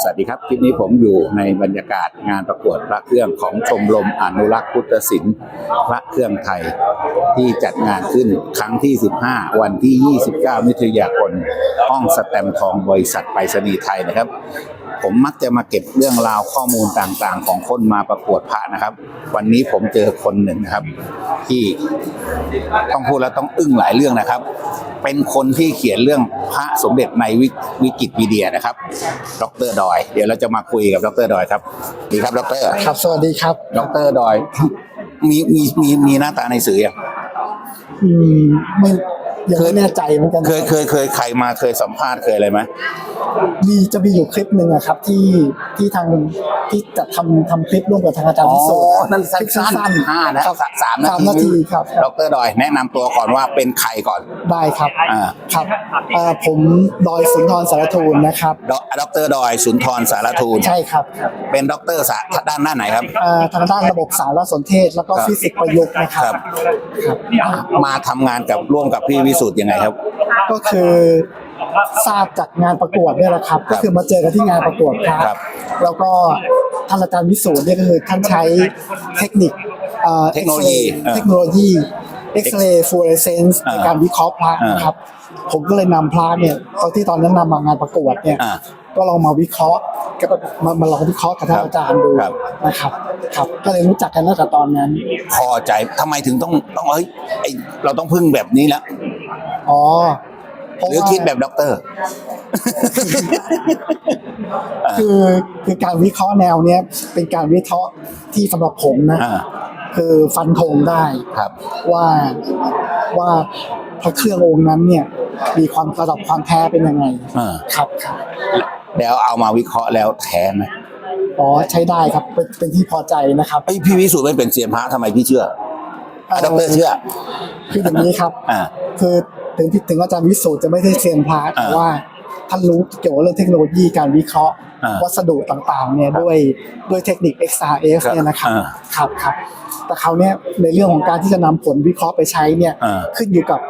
สวัสดีครับ คลิปนี้ผมอยู่ในบรรยากาศงานประกวดพระเครื่องของชมรมอนุรักษ์พุทธศิลป์พระเครื่องไทย ที่จัดงานขึ้นครั้งที่ 15 วันที่ 29 มิถุนายนห้องสแตมป์ทองบริษัทไปรษณีย์ไทยนะครับ ผมมักจะมาเก็บเรื่องราวข้อมูลต่างๆ ของคนมาประกวดพระนะครับ วันนี้ผมเจอคนหนึ่งนะครับ ที่ต้องพูดแล้วต้องอึ้งหลายเรื่องนะครับ เป็นคนที่เขียนเรื่องพระสมเด็จในวิวิกิพีเดียนะครับ ดรดอย เดี๋ยวเราจะมาคุยกับดรดอยครับดีครับดรครับ สวัสดีครับ ดรดอย มีมีมีมีหน้าตาในสื่อยังอืมไม่ ยังไม่แน่ใจเหมือนกันเคยเคยเคยใครมาเคยสัมภาษณ์เคยอะไรไหมมีจะมีอยู่คลิปหนึ่งอะครับ ที่ที่ทางที่จะทำทำคลิปร่วมกับทางอาจารย์พิสูจน์นั่นคลิปสั้นสั้นๆห้านะครับสามนาสามทีนาทีครับดรดอยแนะนำตัวก่อนว่าเป็นใครก่อนได้ครับอ่าครับเอ่อผมดอยสุนทรสารทูลนะครับดดรดอยสุนทรสารทูลใช่ครับครับเป็นด็อกเตอร์สาด้านหน้าไหนครับเอ่อทางด้านระบบสารสนเทศ แล้วก็ครับฟิสิกส์ประยุกต์นะคครัรับบครับมาทำงานกับร่วมกับพี่วิสุทธ์ยังไงครับ ก็คือทราบจากงานประกวดเนี่ยแหละครับ ก็คือมาเจอกันที่งานประกวดคครัรับบแล้วก็ท่านอาจารย์วิสูตรเนี่ยก็คือท่านใช้เทคนิคอ่อ เทคโนโลยี X-ray อ่าเทคโนโลยีเอ็กซเรย์ฟูเรสเซนซ์อ่าในการวิเคราะห์พระอ่านนะครับ ผมก็เลยนำพระเนี่ยตอนที่ตอนนั้นนำมางานประกวดเนี่ย อ่า ก็ลองมาวิเคราะห์ก็มามาลองวิเคราะห์กับท่านครับอาจารย์ดูครับ นะครับ ครับ ก็เลยรู้จักกันตั้งแต่ตอนนั้น พอใจทำไมถึงต้องต้องเฮ้ยไอเราต้องพึ่งแบบนี้แล้ว อ๋อเพราะหรือว่าคิดแบบด็อกเตอร์ คือคือการวิเคราะห์แนวเนี้ยเป็นการวิเคราะห์ที่สำหรับผมนะอ่าคือฟันธงได้ครับ ว่าว่าพระเครื่ององค์นั้นเนี่ย มีความระดับความแท้เป็นยังไงอ่าครับครับแล้วเอามาวิเคราะห์แล้วแท้ไหมอ๋อใช้ได้ครับเป็นเป็นที่พอใจนะครับไอยพี่วิสุทธ์ไม่เป็นเซียนพระทำไมพี่เชื่ออะด็อกเตอร์เชื่อ คืออย่างนี้ครับอ่าคือ ถึงถึงอาจารย์วิสูตรจะไม่ได้เซียนพระแต่อ่าว่าท่านรู้เกี่ยวกับเรื่องเทคโนโลยีการวิเคราะห์อ่าวัสดุต่างๆเนี่ยด้วยด้วยเทคนิค XRF ครับเนี่ยนะครับอ่าครับครับแต่คราวเนี้ยในเรื่องของการที่จะนำผลวิเคราะห์ไปใช้เนี่ยอ่าขึ้นอยู่กับ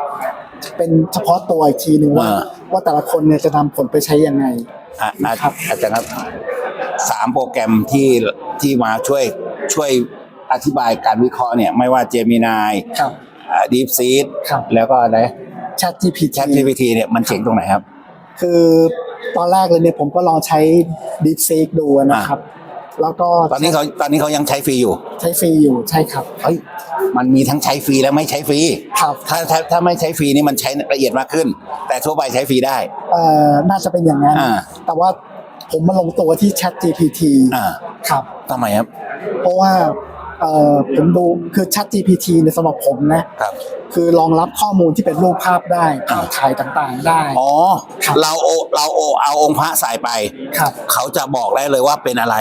เป็นเฉพาะตัวอีกทีหนึ่งว่าอ่าว่าแต่ละคนเนี่ยจะนำผลไปใช้ยังไงอะอะครับอาจารย์ครับสามโปรแกรมที่ที่มาช่วยช่วยอธิบายการวิเคราะห์เนี่ยไม่ว่าเจมินายครับดีฟซีดครับแล้วก็อะไร Chat GPT Chat GPT เนี่ยมันเจ๋งตรงไหนครับ คือตอนแรกเลยเนี่ยผมก็ลองใช้ DeepSeek ดูนะครับ แล้วก็ตอนนี้เขาตอนนี้เขายังใช้ฟรีอยู่ ใช้ฟรีอยู่ใช่ครับเฮ้ยมันมีทั้งใช้ฟรีและไม่ใช้ฟรีครับถ้าถ้าถ้าไม่ใช้ฟรีนี่มันใช้ละเอียดมากขึ้น แต่ทั่วไปใช้ฟรีได้เอ่อน่าจะเป็นอย่างนั้นอ่าแต่ว่าผมมาลงตัวที่ Chat GPT อ่าครับทำไมครับ เพราะว่า เอ่อผมดูคือ Chat GPT ในยสำหรับผมนะครับ คือรองรับข้อมูลที่เป็นรูปภาพได้ภาพถ่ายต่างๆได้ อ๋อ ครับ เราโอเราโอเอาองค์พระใส่ไป ครับ เขาจะบอกได้เลยว่าเป็นอะไร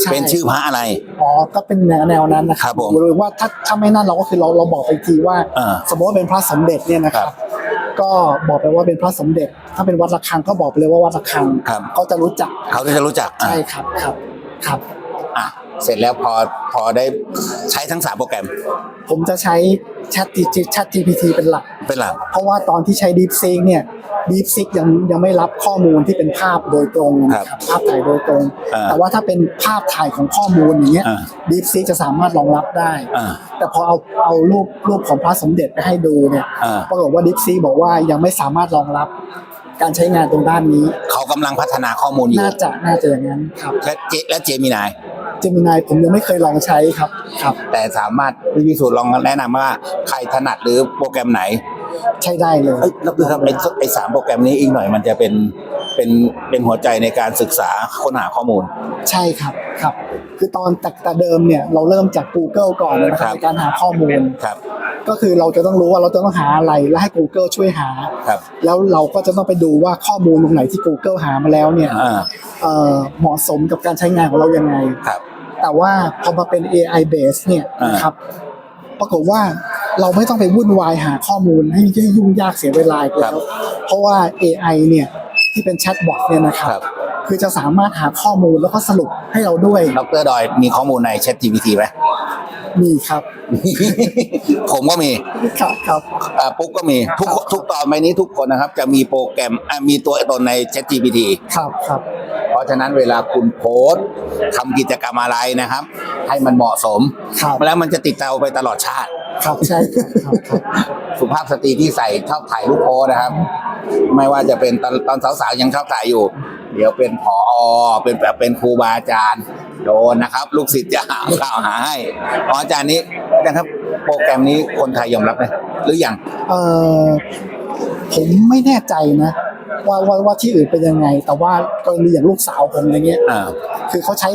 ใช่ เป็นชื่อพระอะไร อ๋อก็เป็นแนวแนวนั้นนะคครัรับบผมหรือว่าถ้าถ้าไม่นั่นเราก็คือเราเราบอกไปอีกทีว่า อ่าสมมติว่าเป็นพระสมเด็จเนี่ยนะคครัรับบก็บอกไปว่าเป็นพระสมเด็จ ถ้าเป็นวัดระฆังก็บอกไปเลยว่าวัดระฆังครับ เขาจะรู้จักเขาจะรู้จักอะใช่ครับครับครับ อะ เสร็จแล้วพอพอได้ใช้ทั้งสามโปรแกรม ผมจะใช้ Chat Chat GPT เป็นหลัก เป็นหลัก เพราะว่าตอนที่ใช้ DeepSeek เนี่ย DeepSeek ยังยังไม่รับข้อมูลที่เป็นภาพโดยตรงนะครับภาพถ่ายโดยตรงอ่าแต่ว่าถ้าเป็นภาพถ่ายของข้อมูลอย่างเงี้ยอ่า DeepSeek จะสามารถรองรับได้อ่าแต่พอเอาเอารูปรูปของพระสมเด็จไปให้ดูเนี่ยอ่าปรากฏว่า DeepSeek บอกว่ายังไม่สามารถรองรับการใช้งานตรงด้านนี้ เขากำลังพัฒนาข้อมูลอยู่ น่าจะน่าจะอย่างนั้นครับ และเจและเจมินาย เจมินายผมยังไม่เคยลองใช้ครับครับ แต่สามารถพี่พิสูจน์ลองแนะนำว่าใครถนัดหรือโปรแกรมไหนใช้ได้เลยเอ้ยแล้วคือครับไอ้ไอ้สามโปรแกรมนี้อีกหน่อยมันจะเป็นเป็นเป็นหัวใจในการศึกษาค้นหาข้อมูล ใช่ครับครับ คือตอนแต่แต่เดิมเนี่ยเราเริ่มจาก Google ก่อนนะคครัรับบในการหาข้อมูลครับ ก็คือเราจะต้องรู้ว่าเราจะต้องหาอะไรแล้วให้ Google ช่วยหาครับแล้วเราก็จะต้องไปดูว่าข้อมูลตรงไหนที่ Google หามาแล้วเนี่ยอ่าเอ่อเหมาะสมกับการใช้งานของเรายังไงครับ แต่ว่าพอมาเป็น AI base เนี่ยอ่านนะครับปรากฏว่าเราไม่ต้องไปวุ่นวายหาข้อมูลให้ยุ่งยากเสียเวลาอีกแล้วเพราะว่า AI เนี่ยที่เป็นแชทบอทเนี่ยนะครับครับคือจะสามารถหาข้อมูลแล้วก็สรุปให้เราด้วยดรดอยมีข้อมูลใน Chat GPT ไหมมีครับ ผมก็มีครับครับอ่าปุ๊กก็มีทุกทุกตอนใบนี้ทุกคนนะครับ จะมีโปรแกรมอ่ามีตัวตนใน Chat GPT ครับครับเพ ราะราะฉะนั้นเวลาคุณโพสต์ทำกิจกรรมอะไรนะครับ ให้มันเหมาะสม ครับ แล้วมันจะติดเราไปตลอดชาติ ครับใช่ครับครับสุภาพสตรีที่ใส่ชอบถ่ายรูปโพสนะครับ ไม่ว่าจะเป็นตอนตอนสาวๆยังชอบถ่ายอยู่ เดี๋ยวเป็นผอเป็นแบบเป็นครูบาอาจารย์โดนนะครับ ลูกศิษย์จะหากล่าวหาให้อ๋ออาจารย์นี้นะครับ โปรแกรมนี้คนไทยยอมรับไหมหรือยัง เออผมไม่แน่ใจนะ ว่าว่าว่าที่อื่นเป็นยังไง แต่ว่ากรณีอย่างลูกสาวผมอย่างเงี้ยอ่า คือเขาใช้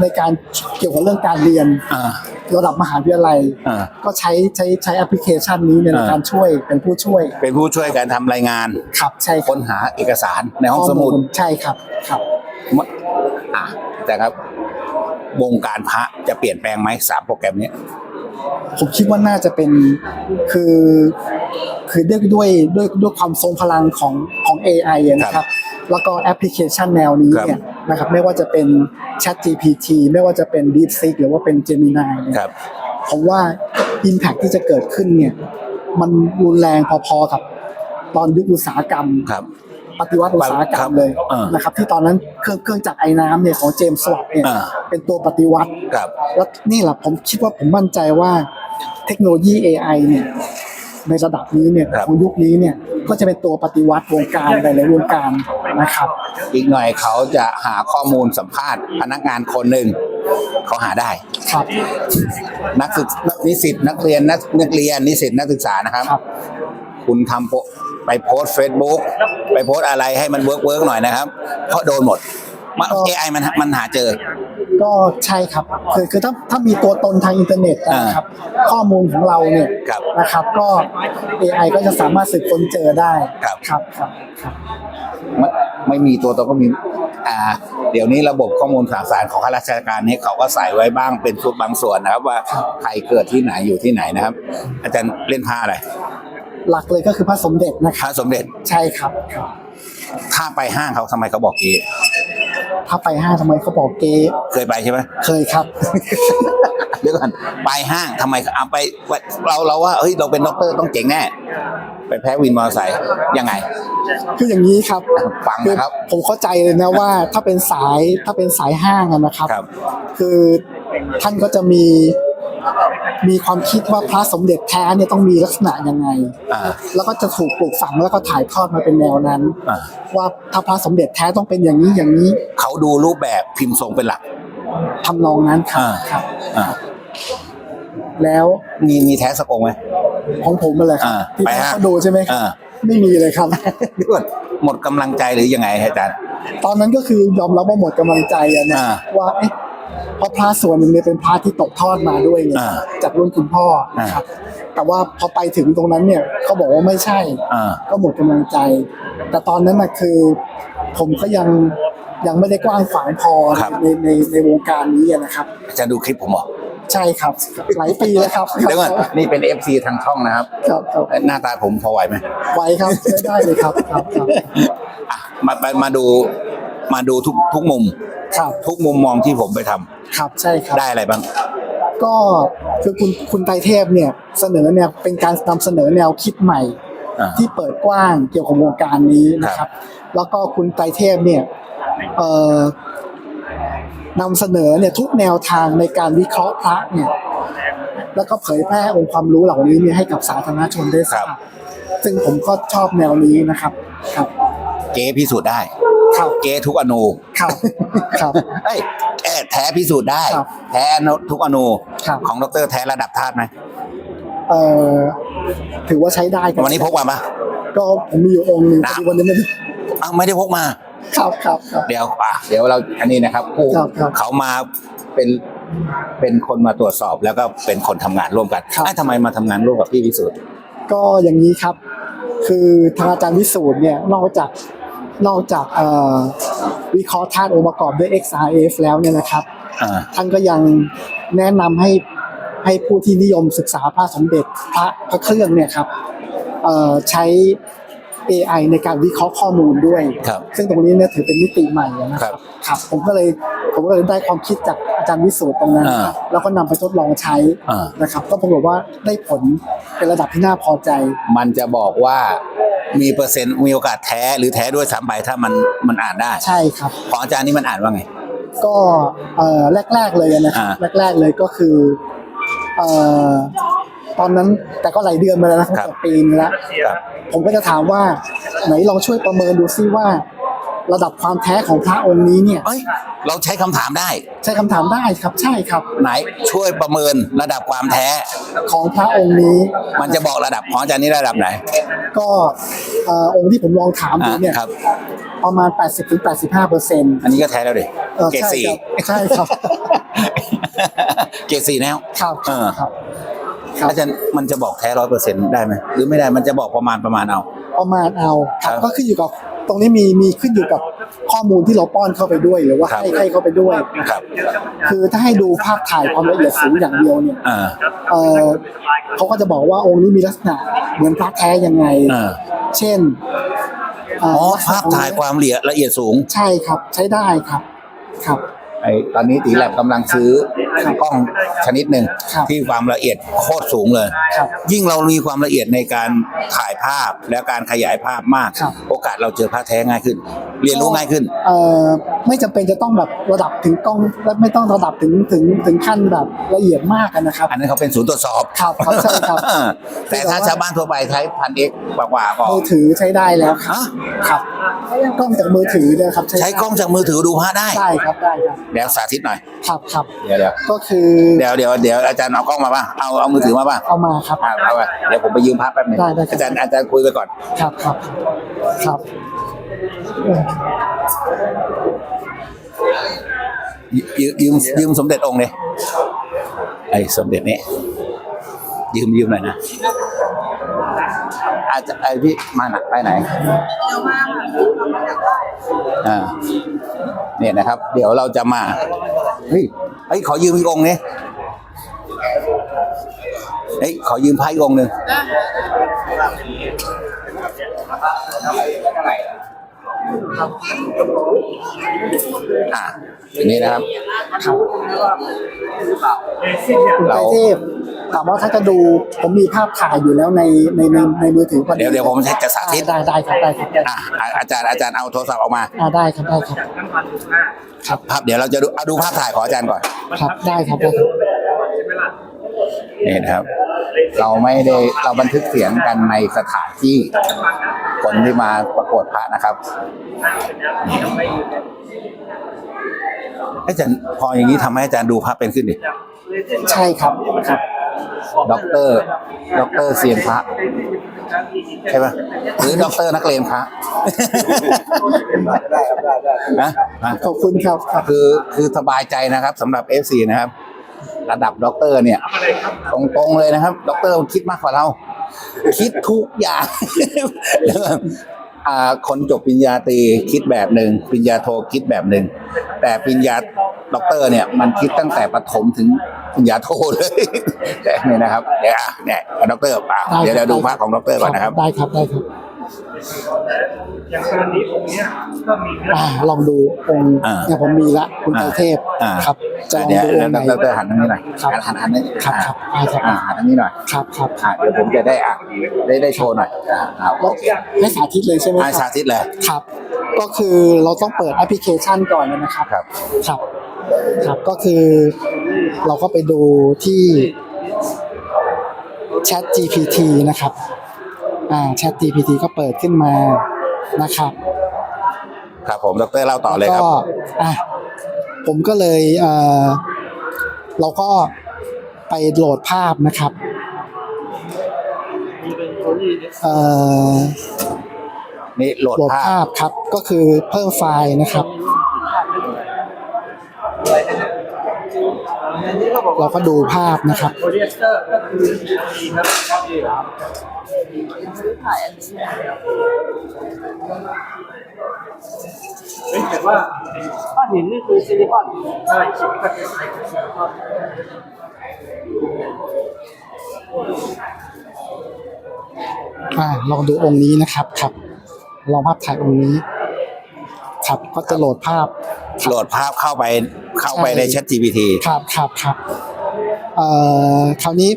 ในการเกี่ยวกับเรื่องการเรียนอ่า ระดับมหาวิทยาลัย อ่า ก็ใช้ใช้ใช้แอปพลิเคชันนี้ในอ่า การช่วยเป็นผู้ช่วยเป็นผู้ช่วยการทำรายงาน ครับใช่ครับค้นหาเอกสารในห้องสมุดข้ลใช่ครับครับ มะอะแต่ครับ วงการพระจะเปลี่ยนแปลงไหมสามโปรแกรมนี้ ผมคิดว่าน่าจะเป็นคือคือด้วยด้วยด้วยด้วยความทรงพลังของของ AI อะนะครับ แล้วก็แอปพลิเคชันแนวนี้เนี่ยนะครับไม่ว่าจะเป็น Chat GPT ไม่ว่าจะเป็น DeepSeek หรือว่าเป็น Gemini เนี่ยครับผมว่า Impact ที่จะเกิดขึ้นเนี่ยมันรุนแรงพอๆกับตอนยุคอุตสาหกรรมครับ ปฏิวัติอุตสาหกรรมเลยเออนะครับที่ตอนนั้นเครื่องเครื่องจักรไอ้น้ำเนี่ยของเจมส์สวัตเนี่ยอ่าเป็นตัวปฏิวัติครับแล้วนี่แหละผมคิดว่าผมมั่นใจว่าเทคโนโลยี AI เนี่ยในระดับนี้เนี่ยครับของยุคนี้เนี่ยก็จะเป็นตัวปฏิวัติวงการหลายๆวงการนะครับ อีกหน่อยเขาจะหาข้อมูลสัมภาษณ์พนักงานคนหนึ่งเขาหาได้ครับนักศึกนิสิตนักเรียนนักนักเรียนนิสิตนักศึกษานะครับครับคุณทำโพ ไปโพสเฟซบุ๊กไปโพสอะไรให้มันเวิร์กเวิร์กหน่อยนะครับ เพราะโดนหมดมัน AI มันมันหาเจอ ก็ใช่ครับคือคือถ้าถ้ามีตัวตนทางอินเทอร์เน็ตนะครับ ข้อมูลของเราเนี่ยครับนะครับ ก็ AI ก็จะสามารถสืบค้นเจอได้ครับครับครับครับไม่ไม่มีตัวตนก็มีอ่าเดี๋ยวนี้ระบบข้อมูลข่าวสารของข้าราชการนี้เขาก็ใส่ไว้บ้างเป็นส่วนบางส่วนนะครับ ว่าใครเกิดที่ไหนอยู่ที่ไหนนะครับ อาจารย์เล่นผ้าอะไร หลักเลยก็คือพระสมเด็จนะคพรับระสมเด็จใช่ครับครับ ถ้าไปห้างเขาทำไมเขาบอกเก๊ถ้าไปห้างทำไมเขาบอกเก๊เคยไปใช่ไหม เคยครับ เดี๋ยวก่อนไปห้างทำไมเอาไปเราเราว่าเฮ้ยเราเป็นด็อกเตอร์ต้องเจ๋งแน่ไปแพ้วินมอเตอร์ไซค์ยังไง คืออย่างนี้ครับฟังนะครับ อผมเข้าใจเลยนะว่าถ้าเป็นสายถ้าเป็นสายห้างอะนะครับ ครับ คือท่านก็จะมี มีความคิดว่าพระสมเด็จแท้เนี่ยต้องมีลักษณะยังไงอ่าแล้วก็จะถูกปลูกฝังแล้วก็ถ่ายทอดมาเป็นแนวนั้นอ่าว่าถ้าพระสมเด็จแท้ต้องเป็นอย่างนี้อย่างนี้ เขาดูรูปแบบพิมพ์ทรงเป็นหลักทำนองนั้นครับอ่าครับอ่าแล้วมีมีแท้สักองค์ไหมของผมมาเลยครับอ่าที่ไปท่านห้างเขาดูใช่ไหมครับอ่าไม่มีเลยครับเดี๋ยวก่อนหมดกำลังใจหรือยังไงอาจารย์ ตอนนั้นก็คือยอมรับว่าหมดกำลังใจอะนะอ่าว่า เอ๊ะเพราะพระส่วนหนึ่งเนี่ยเป็นพระที่ตกทอดมาด้วยเนี่ยอ่าจากรุ่นคุณพ่อนะครับแต่ว่าพอไปถึงตรงนั้นเนี่ยเขาบอกว่าไม่ใช่ อ่า ก็หมดกำลังใจ แต่ตอนนั้นนะคือ ผมก็ยังยังไม่ได้กว้างขวางพอครับ ในในในวงการนี้อะนะครับ อาจารย์ดูคลิปผมเหรอใช่ครับหลายปีแล้วครับเดี๋ยวก่อนนี่เป็น FC ทางช่องนะครับ ครับครับหน้าตาผมพอไหวไหม ไว้ครับใช้ได้เลยครับครับครับ อะมามามาดู มาดูทุกทุกมุม ครับทุกมุมมองที่ผมไปทำครับใช่ครับ ได้อะไรบ้าง ก็คือคุณคุณไตรเทพเนี่ยเสนอแนวเป็นการนำเสนอแนวคิดใหม่ อ่า ที่เปิดกว้างเกี่ยวกับวงการนี้นะครับ แล้วก็คุณไตรเทพเนี่ยเอ่อนำเสนอเนี่ยทุกแนวทางในการวิเคราะห์พระเนี่ยแล้วก็เผยแพร่องค์ความรู้เหล่านี้เนี่ยให้กับสาธารณชนได้ทราครับบซึ่งผมก็ชอบแนวนี้นะครับครับ เก๊พิสูจน์ได้ ครับเก๊ทุกอนูครับครับ เอ้ยแท้แท้พิสูจน์ได้ ครับแท้ทุกอนูครับ ของดรแท้ระดับธาตุไหมเอ่อถือว่าใช้ได้ครับวันนี้พกมาปะ ก็ผมมีอยู่องค์หนึ่งครับพอดีวันนี้ไม่ได้อ้าวไม่ได้พกมา ครับครับครับ เดี๋ยวอะเดี๋ยวเราอันนี้นะครับผู้ครับครับเขามาเป็นเป็นคนมาตรวจสอบแล้วก็เป็นคนทำงานร่วมกันครับ ไอ้ยทำไมมาทำงานร่วมกับพี่วิสุทธ์ก็อย่างนี้ครับ คือทางอาจารย์วิสูตรเนี่ยนอกจาก นอกจากเอ่อวิเคราะห์ธาตุองค์ประกอบด้วย XRF แล้วเนี่ยนะครับอ่าท่านก็ยังแนะนำให้ให้ผู้ที่นิยมศึกษาพระสมเด็จพระพระเครื่องเนี่ยครับเอ่อใช้ AI ในการวิเคราะห์ข้อมูลด้วย ครับซึ่งตรงนี้เนี่ยถือเป็นมิติใหม่นะคครัรับบครับผมก็เลยผมก็เลยได้ความคิดจากอาจารย์วิสูตรตรงนั้น อ่า แล้วก็นำไปทดลองใช้อ่านะครับ ก็ปรากฏว่าได้ผลเป็นระดับที่น่าพอใจ มันจะบอกว่ามีเปอร์เซ็นต์มีโอกาสแท้หรือแท้ด้วยสามใบถ้ามันมันอ่านได้ ใช่ครับ ของอาจารย์นี่มันอ่านว่าไง ก็เอ่อแรกๆเลยนะครับอ่าแรกๆเลยก็คือเอ่อ ตอนนั้นแต่ก็หลายเดือนมาแล้วนะครับครับเกือบปีนึงแล้วครับผมก็จะถามว่าไหนลองช่วยประเมินดูซิว่า ระดับความแท้ของพระองค์นี้เนี่ยเอ้ยเราใช้คำถามได้ ใช้คำถามได้ครับใช่ครับ ไหนช่วยประเมินระดับความแท้ ของพระองค์นี้มันจะบอกระดับของอาจารย์นี่ระดับไหนก็เอ่อองค์ที่ผมลองถามดูอ่าเนี่ยครับ ประมาณ 80-85เปอร์เซ็นต์อันนี้ก็แท้แล้วดิเกรดสี่ใช่ครับ เกรดสี่แล้ว ครับเออ ครับครับ อาจารย์มันจะบอกแท้ร้อยเปอร์เซ็นต์ได้ไหมหรือไม่ได้มันจะบอกประมาณประมาณเอา ประมาณเอาครับครับก็ขึ้นอยู่กับตรงนี้มีมีขึ้นอยู่กับข้อมูลที่เราป้อนเข้าไปด้วยหรือว่าครับ ให้ให้เข้าไปด้วย ครับคือถ้าให้ดูภาพถ่ายความละเอียดสูงอย่างเดียวเนี่ยอ่าเออเขาก็จะบอกว่าองค์นี้มีลักษณะเหมือนพระแท้ยังไง อ่าเช่นเอ๋อลักษณะภาพถ่ายความละเอียดละเอียดสูง ใช่ครับใช้ได้ครับครับ ไอตอนนี้ตีแลบกำลังซื้อกล้องชนิดหนึ่งครับที่ความละเอียดโคตรสูงเลย ครับยิ่งเรามีความละเอียดในการถ่ายภาพและการขยายภาพมาก ครับ โอกาสเราเจอภาพแท้ง่ายขึ้น เรียนรู้ง่ายขึ้น เอ่อไม่จำเป็นจะต้องแบบระดับถึงกล้องและไม่ต้องระดับถึงถึงถึงขั้นแบบละเอียดมากอะนะครับ อันนั้นเขาเป็นศูนย์ตรวจสอบ ครับครับใช่ครับ แต่ถ้าชาวบ้านทั่วไปใช้พันเอกกว่าๆก็มือถือใช้ได้แล้วครับฮะครับ กล้องจากมือถือเนะครับใช้กล้องจากมือถือดูภาพได้ได้ครับได้ครับเดี๋ยวสาธิตหน่อยครับครับเดี๋ยวเดี๋ยวก็คือเดี๋ยวเดี๋ยวเดี๋ยวอาจารย์เอากล้องมาป่ะเอาเอามือถือมาป่ะเอามาครับอ่าเอาไปเดี๋ยวผมไปยืมภาพแป๊บหนึงได้ได้ครับอาจารย์อาจารย์คุยไปก่อนครับครับครับเออยืมยืมยืมสมเด็จองค์เลยไอ้สมเด็จนี้ ยืมยืมหน่อยนะอาจจะไอ้พี่มาหนักไปไหนอ่าเนี่ยนะครับ เดี๋ยวเราจะมาเฮ้ยเฮ้ยขอยืมอีกองค์นี้เฮ้ยขอยืมพระอีกองค์หนึ่งอ่าอย่างนี้นะครับคุณเราไตรเทพ ถามว่าถ้าจะดูผมมีภาพถ่ายอยู่แล้วในในในในมือถือพอเดี๋ยวเดี๋ยวผมจะสาธิตได้ได้ครับได้ครับได้อะอะอาจารย์อาจารย์เอาโทรศัพท์ออกมาอ่าได้ครับได้ครับครับภาพเดี๋ยวเราจะดูเอาดูภาพถ่ายของอาจารย์ก่อนครับได้ครับได้ครับนี่นะครับ เราไม่ได้เราบันทึกเสียงกันในสถานที่คนที่มาประกวดพระนะครับอาจารย์พออย่างนี้ทำให้อาจารย์ดูภาพเป็นขึ้นดิใช่ครับครับ ด็อกเตอร์ด็อกเตอร์เซียนพระใช่ปะหรือด็อกเตอร์นักเรียนพระได้ครับได้ได้นะนะขอบคุณครับครับคือคือสบายใจนะครับสำหรับ FC นะครับ ระดับด็อกเตอร์เนี่ย ตรงๆเลยนะครับด็อกเตอร์คิดมากกว่าเรา คิดทุกอย่างแล้วก็อ่า คนจบปริญญาตรีคิดแบบหนึ่งปริญญาโทคิดแบบหนึ่งแต่ปริญญาด็อกเตอร์เนี่ยมันคิดตั้งแต่ประถมถึงปริญญาโทเลยเนี่ยนะครับเนี่ยเนี่ยด็อกเตอร์อะเดี๋ยวเราดูภาพของด็อกเตอร์ก่อนนะครับได้ครับได้ครับ อย่างกรณีองค์เนี้ยก็มีเรื่องอ่าลองดูองค์อ่าเนี่ยผมมีละคุณไตรเทพอ่า ครับ จะลองเดี๋ยวดูองค์ไหนด็อกเตอร์หันทางนี้หน่อยครับหันหันนี้ครับครับได้ครับ อ่าหันทางนี้หน่อยครับครับอ่าเดี๋ยวผมจะได้อะได้ได้โชว์หน่อยอ่าอ่าแล้โอวเคให้สาธิตเลยใช่ไหมอ่าคสารับธิตเลย ครับ ก็คือเราต้องเปิดแอปพลิเคชันก่อนนะครับ ครับ ครับครับก็คือเราก็ไปดูที่ Chat GPT นะครับ อ่า Chat GPT ก็เปิดขึ้นมานะครับ ครับผมดรเล่าต่อเลยครับก็อะผมก็เลยเอ่อเราก็ไปโหลดภาพนะครับเอ่อนี่โหลดโหลดภาพภาพครับ ก็คือเพิ่มไฟล์นะครับ เราก็ดูภาพนะครับโพลีเอสเตอร์ก็คือมีครับครับเฮ้ยแต่ว่าก้อนหินนี่คือซิลิคอนใช่ลอนอ่าลองดูองค์นี้นะครับครับ ลองภาพถ่ายองค์นี้ ครับก็จะโหลดภาพ โหลดภาพเข้าไปเข้าไปในใช่ Chat GPT ครับครับครับเอ่อคราวนี้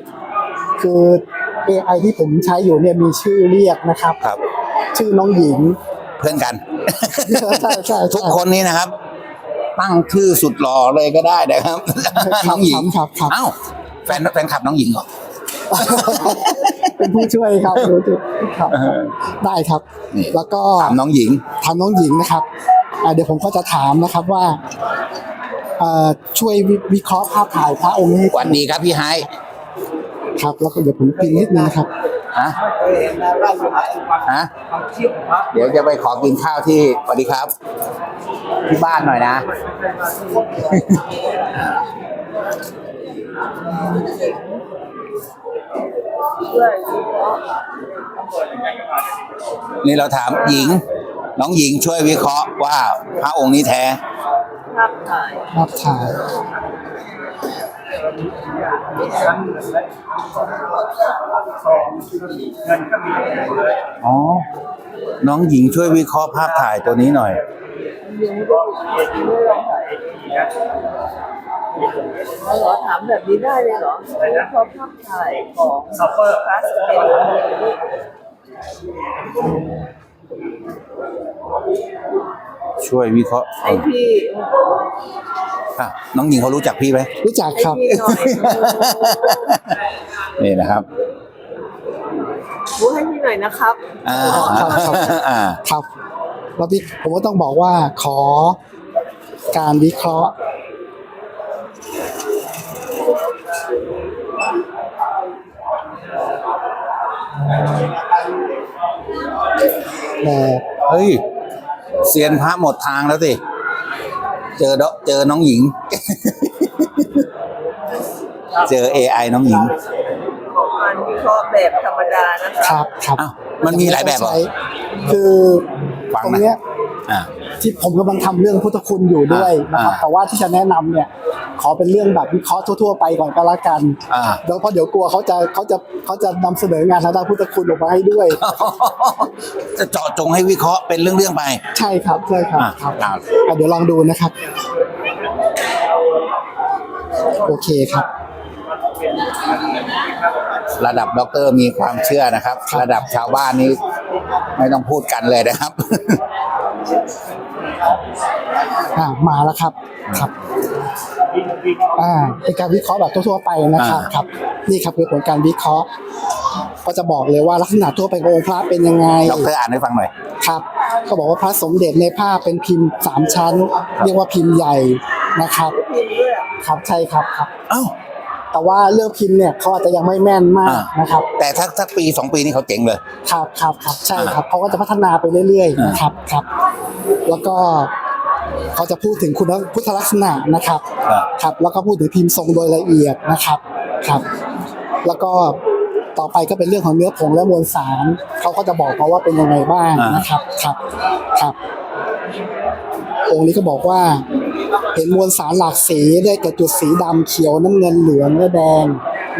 คือ AI ที่ผมใช้อยู่เนี่ยมีชื่อเรียกนะครับ ครับ ชื่อน้องหญิง เพื่อนกัน ใช่ใช่ใช่ทุกคนนี้นะครับ ตั้งชื่อสุดหล่อเลยก็ได้นะครับ น้องหญิงครับครับ เอ้าแฟนแฟนคลับน้องหญิงเหรอ เป็นผู้ช่วยครับรู้จุดครับ ได้ครับ นี่ แล้วก็ถามน้องหญิง ถามน้องหญิงนะครับอ่า เดี๋ยวผมก็จะถามนะครับว่าเอ่อช่วยวิวิเคราะห์ภาพถ่ายพระองค์นี้วันดีครับพี่ไฮครับแล้วก็เดี๋ยวผมพิมพ์นิดนึงนะครับฮะเคยเห็นนะราชบัณฑิตวันฮะทำชีพของพระเดี๋ยวจะไปขอกินข้าวที่สวัสดีครับ ที่บ้านหน่อยนะ นี่เราถามหญิง น้องหญิงช่วยวิเคราะห์ว่าพระองค์นี้แท้ภาพถ่ายภาพถ่ายทั้งเงินและซองเงินก็มีเลยอ๋อ น้องหญิงช่วยวิเคราะห์ภาพถ่ายตัวนี้หน่อย เหรอถามแบบนี้ได้เลยเหรอเพราะภาพถ่ายของซัฟเฟอร์พลาสเป็น ช่วยวิเคราะห์ให้พี่อะน้องหญิงเขารู้จักพี่ไหมรู้จักครับ พี่หน่อยนี่นะครับรู้ให้พี่หน่อยนะครับอ่าครับครับ อ่าครับแล้วพี่ผมก็ต้องบอกว่าขอการวิเคราะห์ แบบเฮ้ยเซียนพระหมดทางแล้วสิเจอเดเจอน้องหญิง เจอ AI น้องหญิงของการวิเคราะห์แบบธรรมดานะคคะรับครับอ้าวมันมีหลายแบบเหรอใช้คือฟังตรงนะเนี้ยอ่า ที่ผมกำลังทำเรื่องพุทธคุณอยู่ด้วยนะครับอ่าแต่ว่าที่จะแนะนำเนี่ยขอเป็นเรื่องแบบวิเคราะห์ทั่ว ๆ ไปก่อนก็แล้วกันอ่าเดี๋ยวเพราะเดี๋ยวกลัวเขาจะเขาจะเขาจะนำเสนองานทางด้านพุทธคุณออกมาให้ด้วย จะเจาะจงให้วิเคราะห์เป็นเรื่องๆไป ใช่ครับใช่ครับอ่าครับอ่าอะเดี๋ยวลองดูนะครับโอเคครับ ระดับด็อกเตอร์มีความเชื่อนะครับ ระดับชาวบ้านนี้ไม่ต้องพูดกันเลยนะครับ อ่ามาแล้วครับครับอ่าเป็นการวิเคราะห์แบบทั่วๆไปนะครับอ่าครับ นี่ครับคือผลการวิเคราะห์ ก็จะบอกเลยว่าลักษณะทั่วไปขององค์พระเป็นยังไงด็อกเตอร์อ่านให้ฟังหน่อยครับเขาบอกว่าพระสมเด็จในภาพเป็นพิมพ์สามชั้น เรียกว่าพิมพ์ใหญ่นะครับพิมพ์ด้วยอะครับใช่ครับครับเอ้า แต่ว่าเรื่องพิมพ์เนี่ยเขาอาจจะยังไม่แม่นมากอ่าน นะครับแต่ถ้าสักปีสองปีนี่เขาเจ๋งเลย ครับครับครับใช่ครับเขาก็จะพัฒนาไปเรื่อยๆนะครับครับ แล้วก็เขาจะพูดถึงคุณพุทธลักษณะนะครับครับครับแล้วก็พูดถึงพิมพ์ทรงโดยละเอียดนะครับครับ แล้วก็ต่อไปก็เป็นเรื่องของเนื้อผงและมวลสารเขาก็จะบอกมาว่าเป็นยังไงบ้างนะครับครับครับ องค์นี้ก็บอกว่า เห็นมวลสารหลากสีได้แก่จุดสีดำเขียวน้ำเงินเหลืองและแดง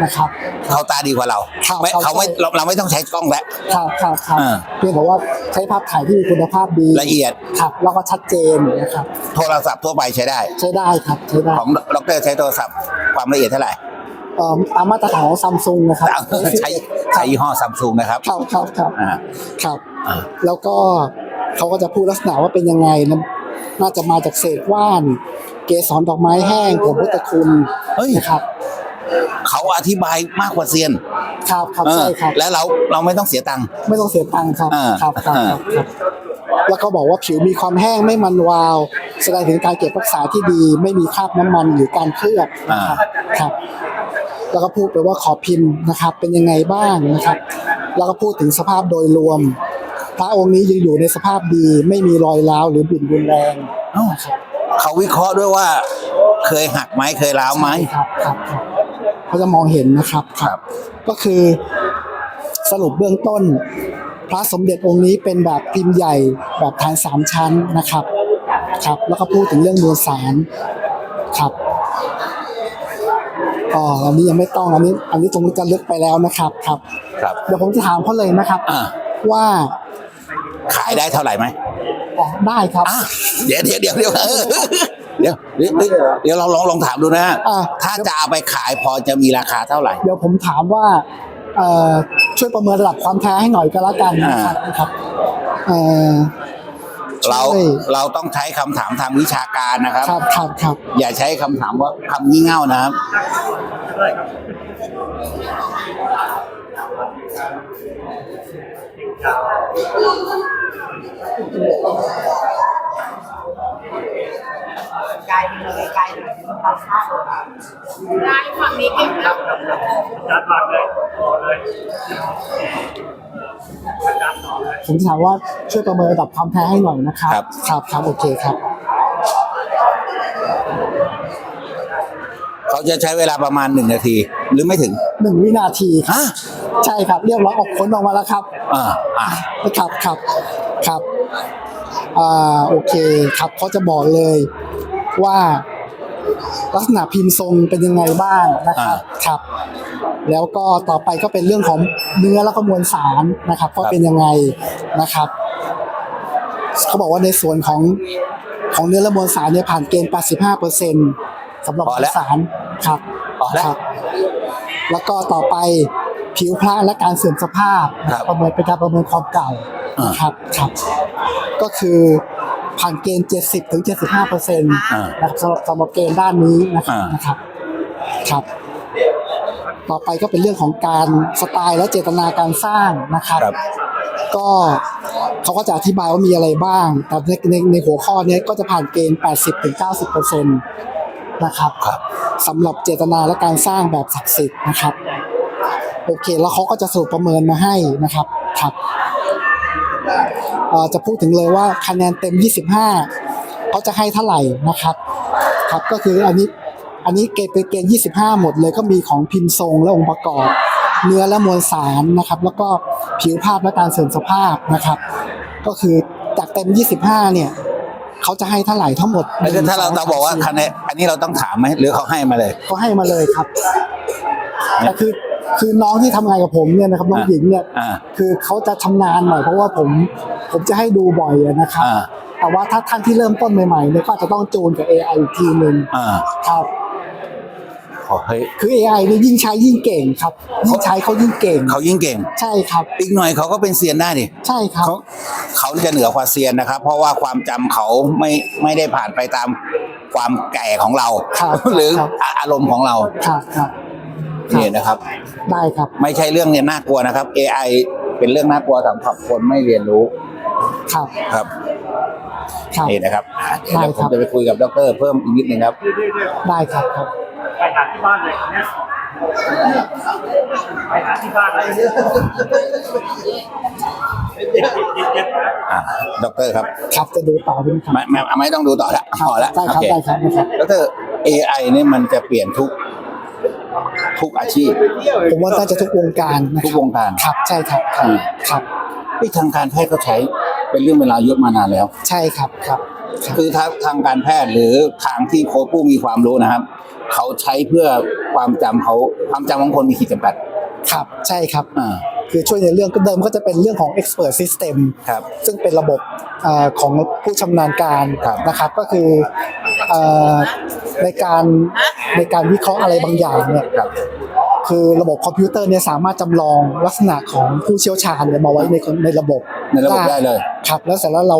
นะครับ เขาตาดีกว่าเราครับไม่เขาเขาไม่ใช่ เราเราไม่ต้องใช้กล้องแล้ว ครับครับครับอ่า เพียงแต่ว่าใช้ภาพถ่ายที่มีคุณภาพดีละเอียดครับแล้วก็ชัดเจนนะครับ โทรศัพท์ทั่วไปใช้ได้ ใช้ได้ครับใช้ได้ของด็อกเตอร์ใช้โทรศัพท์ความละเอียดเท่าไหร่ เอ่อตามมาตรฐานของซัมซุงนะครับใช้ใช้ยี่ห้อซัมซุงนะครับครับครับครับอ่าครับ อ่า แล้วก็เขาก็จะพูดลักษณะว่าเป็นยังไงนะ น่าจะมาจากเศษว่าน เกสรดอกไม้แห้งผมพุทธคุณเฮ้ย นะครับ เขาอธิบายมากกว่าเซียนครับครับเออใช่ครับ แล้วเราเราไม่ต้องเสียตังค์ ไม่ต้องเสียตังค์ครับ อ่าครับครับอ่า ครับครับแล้วก็บอกว่าผิวมีความแห้งไม่มันวาว แสดงถึงการเก็บรักษาที่ดี ไม่มีคราบน้ำมันหรือการเคลือบนะครับครับ แล้วก็พูดไปว่าขอบพิมพ์นะครับ เป็นยังไงบ้างนะครับ แล้วก็พูดถึงสภาพโดยรวมพ ระองค์นี้ยังอยู่ในสภาพดี ไม่มีรอยร้าวหรือบิ่นรุนแรงเอ้าเขาวิเคราะห์ด้วยว่า เคยหักไหมเคยร้าวไหมครับครับครับเขาจะมองเห็นนะครับครับ ก็คือสรุปเบื้องต้น พระสมเด็จองค์นี้เป็นแบบพิมพ์ใหญ่แบบฐานสามชั้นนะครับครับ แล้วก็พูดถึงเรื่องมวลสารครับอ๋ออันนี้ยังไม่ต้องอันนี้ อันนี้ตรงนี้จะลึกไปแล้วนะครับ ครับ ครับ เดี๋ยวผมจะถามเขาเลยนะครับ อ่า ว่า ขายได้เท่าไหร่ไหมอ๋อได้ครับอะเดี๋ยวเดี๋ยวเดี๋ยวเดี๋ยวเออเดี๋ยวเดี๋ยวเดี๋ยวเราลองลองถามดูนะอะถ้าจะเอาไปขายพอจะมีราคาเท่าไหร่ เดี๋ยวผมถามว่าเอ่อช่วยประเมินระดับความแท้ให้หน่อยก็แล้วกันนะครับนะครับเอ่อเราช่วยเราต้องใช้คำถามทางวิชาการนะครับ ครับครับครับอย่าใช้คำถามว่าคำงี่เง่านะครับ ได้ครับไกลเลยไกลเลยตาข้าวได้ฝั่งนี้เก็บแล้วจัดหลักเลยต่อเลยจัดต่อเลยผมถามว่าช่วยประเมินระดับความแท้ให้หน่อยนะครับครับครับครับโอเคครับ เขาจะใช้เวลาประมาณหนึ่งนาทีหรือไม่ถึงหนึ่งวินาทีครับ ฮะ ใช่ครับเรียบร้อยออกผลออกมาแล้วครับอ่าอ่าครับครับครับอ่าโอเคครับเขาจะบอกเลยว่าลักษณะพิมพ์ทรงเป็นยังไงบ้างนะครับครับ แล้วก็ต่อไปก็เป็นเรื่องของเนื้อแล้วก็มวลสารนะครับว่าเป็นยังไงนะครับเขาบอกว่าในส่วนของของเนื้อและมวลสารเนี่ยผ่านเกณฑ์ 85เปอร์เซ็นต์สำหรับพมอวแล้ลวสารครับพอแล้วครับแล้วก็ต่อไป ผิวพระและการเสื่อมสภาพนะครับประเมินเป็นการประเมินความเก่าอ่า ครับครับ ก็คือผ่านเกณฑ์ 70ถึง75เปอร์เซ็นต์อ่า นะครับสำหรับสำหรับเกณฑ์ด้านนี้นะครับอ่าน นะครับครับ ต่อไปก็เป็นเรื่องของการสไตล์และเจตนาการสร้างนะครับ ครับ ก็เขาก็จะอธิบายว่ามีอะไรบ้าง แต่ในในในหัวข้อเนี้ยก็จะผ่านเกณฑ์ 80ถึง90เปอร์เซ็นต์นะครับครับ สำหรับเจตนาและการสร้างแบบศักดิ์สิทธิ์นะครับ โอเค แล้วเขาก็จะสรุปประเมินมาให้นะครับครับเอ่อจะพูดถึงเลยว่าคะแนนเต็ม 25เขาจะให้เท่าไหร่นะครับ ครับก็คืออันนี้อันนี้เกณฑ์เป็นเกณฑ์25 หมดเลยก็มีของพิมพ์ทรงและองค์ประกอบ เนื้อและมวลสารนะครับ แล้วก็ผิวภาพและการเสื่อมสภาพนะครับ ก็คือจากเต็ม 25 เนี่ยเขาจะให้เท่าไหร่ทั้งหมดแล้วถ้าเราหนึ่งสเราบอกว่าสมสี่คะแนนอันนี้เราต้องถามไหมหรือเขาให้มาเลยเขาให้มาเลยครับแต่คือ คือน้องที่ทำงานกับผมเนี่ยนะครับน้องอ่าหญิงเนี่ยอ่าคือเขาจะชำนาญหน่อยเพราะว่าผมผมจะให้ดูบ่อยอะนะครับอ่าแต่ว่าถ้าท่านที่เริ่มต้นใหม่ๆเนี่ยก็อาจจะต้องจูนกับ AI อีกทีหนึ่งอ่าครับขอเฮ้ยคือ AI เนี่ยยิ่งใช้ยิ่งเก่งครับยิ่งใช้เขายิ่งเก่งเขายิ่งเก่ง ใช่ครับ อีกหน่อยเขาก็เป็นเซียนได้ดิใช่ครับเขาเขาจะเหนือกว่าเซียนนะครับ เพราะว่าความจำเขาไม่ไม่ได้ผ่านไปตามความแก่ของเราครับหรือครับอารมณ์ของเราครับครับเนี่ยนะครับ ได้ครับ ไม่ใช่เรื่องเนี่ยน่ากลัวนะครับ AI เป็นเรื่องน่ากลัวสำหรับคนไม่เรียนรู้ครับครับครับนี่นะครับอะเดี๋ยวได้ผครัมบจะไปคุยกับดรเพิ่มอีกนิดนึงครับ ได้ครับครับ ไปหาที่บ้านเลยเนี่ยไปหาที่บ้านเลยเจ็บเจ็บเจ็บอ่าดรครับ ครับจะดูต่อเป็นครับไม่ไม่ไม่ต้องดูต่อละครับพอละได้ครับโอเคได้ครับนะครับดร AI เนี่ยมันจะเปลี่ยนทุก ทุกอาชีพ ผมว่าน่าจะทุกวงการนะทุคกรับวงการครับใช่ครับครับอืมครับที่ทางการแพทย์ก็ใช้เป็นเรื่องเวลาเยอะมานานแล้ว ใช่ครับครับครับ คือทางทางการแพทย์หรือทางที่โค้ชผู้มีความรู้นะครับ เขาใช้เพื่อความจำเขาความจำของคนมีขีดจำกัด ครับใช่ครับ อ่า คือช่วยในเรื่องก็เดิมก็จะเป็นเรื่องของ expert system ครับ ซึ่งเป็นระบบเอ่อของผู้ชำนาญการครับ นะครับ ก็คือเอ่อในการในการวิเคราะห์อะไรบางอย่างเนี่ย ครับ คือระบบคอมพิวเตอร์เนี่ยสามารถจำลองลักษณะของผู้เชี่ยวชาญเนี่ยมาไว้ในในระบบในระบบได้เลย ครับ แล้วเสร็จแล้วเรา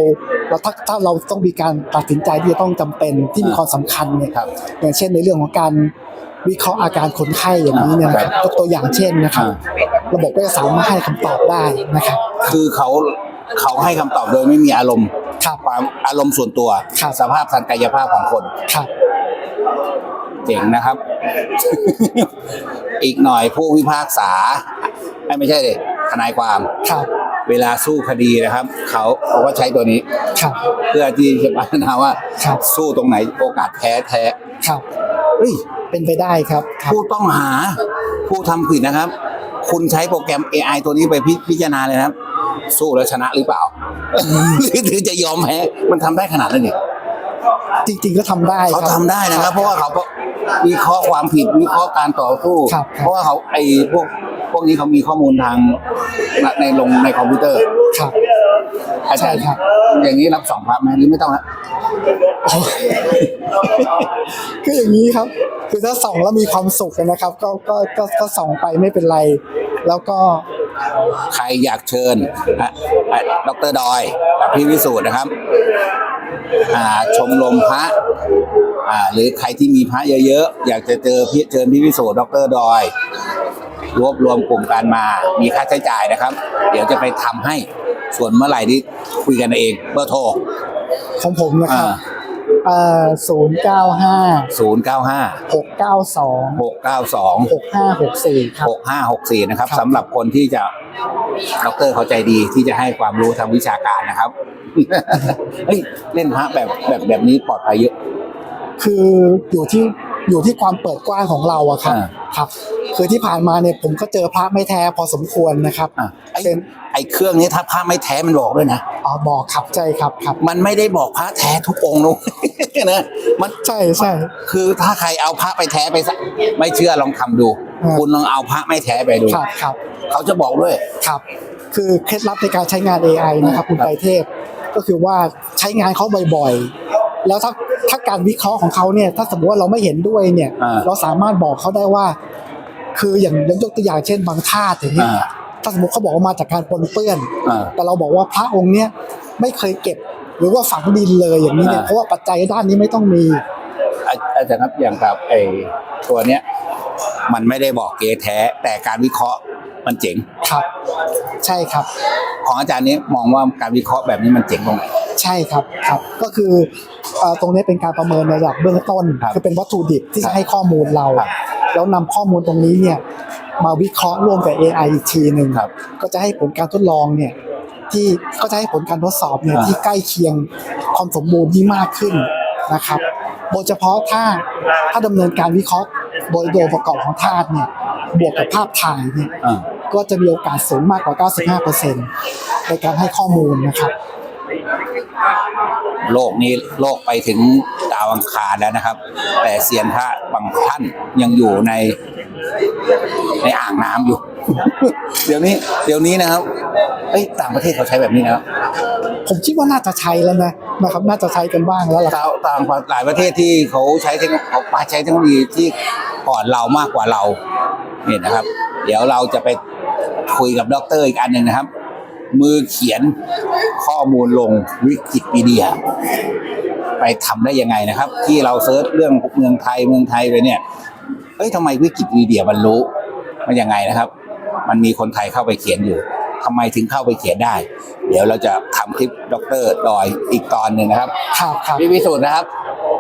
เราถ้าถ้าเราต้องมีการตัดสินใจที่จะต้องจำเป็นที่มีอ่า ความสำคัญเนี่ยครับ อย่างเช่นในเรื่องของการ วิเคราะห์อาการคนไข้อย่างนี้เนี่ยนะครับยกตัวอย่างเช่นนะครับ ระบบก็จะสามารถให้คำตอบได้นะครับ คือเขาเขาให้คำตอบโดยไม่มีอารมณ์ครับความอารมณ์ส่วนตัว ครับ สภาพทางกายภาพของคน ครับ เจ๋งนะครับ อีกหน่อยผู้พิพากษาเอ้ยไม่ใช่เลยทนายความ ครับ เวลาสู้คดีนะครับ เขาเขาก็ใช้ตัวนี้ ครับ เพื่อที่จะพิจารณาว่าครับ สู้ตรงไหนโอกาสแพ้แท้ครับเฮ้ยเป็นไปได้ครับครับผู้ต้องหาผู้ทำผิดนะครับ คุณใช้โปรแกรม AI ตัวนี้ไปพิพิจารณาเลยนะครับ สู้แล้วชนะหรือเปล่า หรือหรือจะยอมแพ้มันทำได้ขนาดนั้นนี่ จริง ๆ ก็ทำได้เขาครับทำได้นะครับ เพราะว่าเขาก็วิเคราะห์ความผิดวิเคราะห์การต่อสู้ครับ เพราะว่าเขาไอ้พวกพวกนี้เขามีข้อมูลทางในลงในคอมพิวเตอร์ครับ อาจารย์ใช่ครับ อย่างนี้รับสองพระไหมหรือไม่ต้องละคืออย่างนี้ครับ คือถ้าส่องแล้วมีความสุขนะครับ ก็ก็ก็ก็ส่องไปไม่เป็นไร แล้วก็ ใครอยากเชิญอะอะดรดอยกับพี่วิสูตรนะครับอ่า ชมรมพระอ่าหรือใครที่มีพระเยอะๆ อยากจะเจอพี่เชิญพี่วิสูตรดรดอย รวบรวมกลุ่มกันมามีค่าใช้จ่ายนะครับ เดี๋ยวจะไปทำให้ส่วนเมื่อไหร่ที่คุยกันเองเบอร์โทรของผมนะครับ อ่าเอ่อศูนย์เก้าห้า095หกเก้าสอง692หกห้าหกสี่ครับ6564นะครับครับ สำหรับคนที่จะด็อกเตอร์เขาใจดีที่จะให้ความรู้ทางวิชาการนะครับ เฮ้ยเล่นพระแบบแบบแบบนี้ปลอดภัยเยอะ คืออยู่ที่ อยู่ที่ความเปิดกว้างของเราอะครับอ่า ครับ คือที่ผ่านมาเนี่ยผมก็เจอพระไม่แท้พอสมควรนะครับอะไอ้เป็นไอ้เครื่องนี้ถ้าพระไม่แท้มันบอกด้วยนะ อ๋อบอกครับใช่ครับครับ มันไม่ได้บอกพระแท้ทุกองค์นะนะ มันใช่ใช่ คือถ้าใครเอาพระไปแท้ไปสักไม่เชื่อลองทำดู อ่า คุณลองเอาพระไม่แท้ไปดู ครับครับ เขาจะบอกด้วย ครับ คือเคล็ดลับในการใช้งาน AI นะครับคุณครับ ไตรเทพ ก็คือว่าใช้งานเขาบ่อยๆ แล้วถ้าถ้าการวิเคราะห์ของเขาเนี่ย ถ้าสมมติว่าเราไม่เห็นด้วยเนี่ย อ่า เราสามารถบอกเขาได้ว่า คืออย่างยกตัวอย่างเช่นบางธาตุอย่างเงี้ย อ่าถ้าสมมติเขาบอกว่ามาจากการปนเปื้อน อ่า แต่เราบอกว่าพระองค์เนี้ยไม่เคยเก็บ หรือว่าฝังดินเลยอย่างนี้เนี่ยอ่า เพราะว่าปัจจัยด้านนี้ไม่ต้องมี อาอาจารย์ครับอย่างกับไอ้ตัวเนี้ยมันไม่ได้บอกเกแท้แต่การวิเคราะห์ มันเจ๋งครับ ใช่ครับ ของอาจารย์นี้มองว่าการวิเคราะห์แบบนี้มันเจ๋งตรงไหน ใช่ครับครับ ก็คือเอ่อตรงนี้เป็นการประเมินในระดับเบื้องต้นครับคือเป็นวัตถุดิบที่ครัจะบให้ข้อมูลเรา ครับแล้วนำข้อมูลตรงนี้เนี่ยมาวิเคราะห์ร่วมกับ AI อีกทีหนึ่งครับก็จะให้ผลการทดลองเนี่ยที่ก็จะให้ผลการทดสอบเนี่ยอ่า ที่ใกล้เคียงความสมบูรณ์ที่มากขึ้นนะครับโดยเฉพาะถ้าถ้าดำเนินการวิเคราะห์โดยโดยประกอบของธาตุเนี่ยบวกกับภาพถ่ายเนี่ย อ่า ก็จะมีโอกาสสูงมากกว่า 95%ในการให้ข้อมูลนะครับ โลกนี้โลกไปถึงดาวอังคารแล้วนะครับ แต่เซียนพระบางท่านยังอยู่ในในอ่างน้ำอยู่ เดี๋ยวนี้เดี๋ยวนี้นะครับเอ้ยต่างประเทศเขาใช้แบบนี้นะครับผมคิดว่าน่าจะใช้แล้วนะนะครับน่าจะใช้กันบ้างแล้วล่ะครับต่างต่างหลายประเทศที่เขาใช้เทคโนเขาใช้เทคโนโลยีที่ก่อนเรามากกว่าเราเนี่ยนะครับ เดี๋ยวเราจะไป คุยกับด็อกเตอร์อีกอันหนึ่งนะครับ มือเขียนข้อมูลลงวิกิพีเดีย ไปทำได้ยังไงนะครับ ที่เราเซิร์ชเรื่องเมืองไทยเมืองไทยไปเนี่ยเอ้ยทำไมวิกิพีเดียมันรู้มันยังไงนะครับ มันมีคนไทยเข้าไปเขียนอยู่ทำไมถึงเข้าไปเขียนได้ เดี๋ยวเราจะทำคลิปด็อกเตอร์ดอยอีกตอนหนึ่งนะครับครับครับพี่วิสุทธ์นะครับ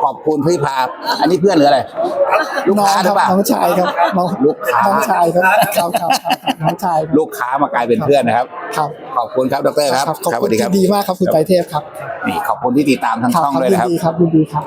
ขอบคุณพี่พาอันนี้เพื่อนหรืออะไร ลูกน้องค้าหครืรัอบเปล่า น้องชายครับน้องลูกค้า น้องชายครับครับครับครับน้องชายครับลูกค้ามากลายเป็นเพื่อนนะครับ ครับขอบคุณครับดรครับขอบสคุวัณสดีครับที่ดีมากครับคุณไตรเทพครับนี่ขอบคุณที่ติดตามทางครับช่องครับด้วยยินนะครับดีครับยินดีครับ